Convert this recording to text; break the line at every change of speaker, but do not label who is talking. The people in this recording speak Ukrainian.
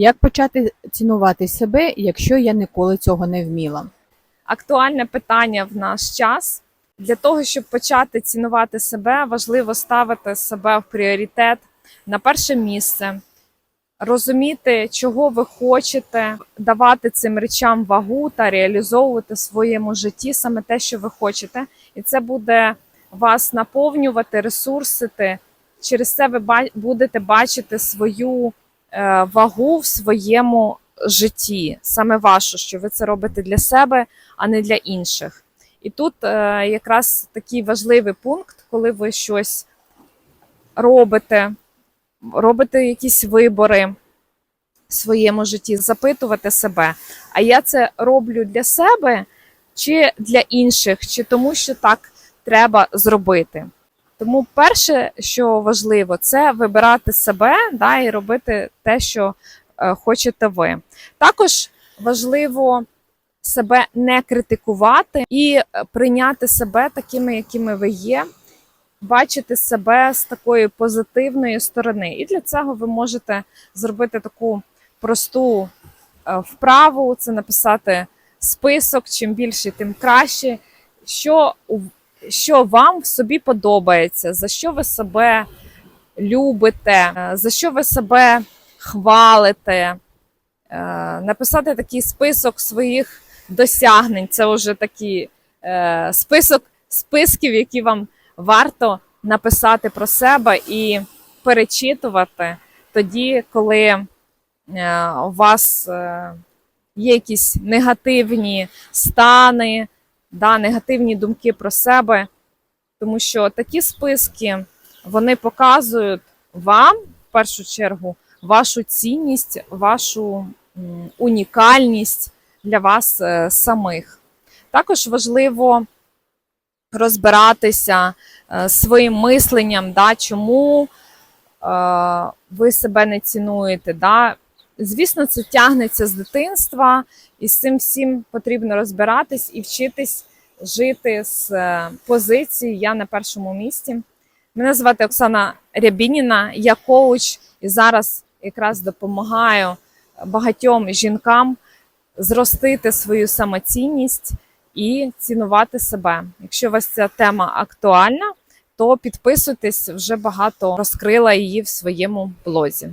Як почати цінувати себе, якщо я ніколи цього не вміла?
актуальне питання в наш час. Для того, щоб почати цінувати себе, важливо ставити себе в пріоритет на перше місце, розуміти, чого ви хочете, давати цим речам вагу та реалізовувати в своєму житті саме те, що ви хочете, і це буде вас наповнювати, ресурсити. Через це ви будете бачити свою вагу в своєму житті, саме вашу, що ви це робите для себе, а не для інших. І тут е, якраз такий важливий пункт, коли ви щось робите, робите якісь вибори в своєму житті, запитувати себе, а я це роблю для себе чи для інших, чи тому, що так треба зробити. Тому перше, що важливо, це вибирати себе да, і робити те, що е, хочете ви. Також важливо себе не критикувати і е, прийняти себе такими, якими ви є, бачити себе з такої позитивної сторони. І для цього ви можете зробити таку просту е, вправу: це написати список, чим більше, тим краще. Що, що вам в собі подобається, за що ви себе любите, е, за що ви себе хвалите, е, написати такий список своїх досягнень. Це вже такий е, список списків, які вам варто написати про себе і перечитувати тоді, коли у вас є якісь негативні стани, да, негативні думки про себе. Тому що такі списки вони показують вам в першу чергу вашу цінність, вашу унікальність для вас е, самих. Також важливо розбиратися е, своїм мисленням, да, чому е, ви себе не цінуєте. Да. Звісно, це тягнеться з дитинства, і з цим всім потрібно розбиратись і вчитись жити з е, позиції Я на першому місці. Мене звати Оксана Рябініна, я коуч і зараз якраз допомагаю багатьом жінкам зростити свою самоцінність і цінувати себе. Якщо у вас ця тема актуальна, то підписуйтесь, вже багато розкрила її в своєму блозі.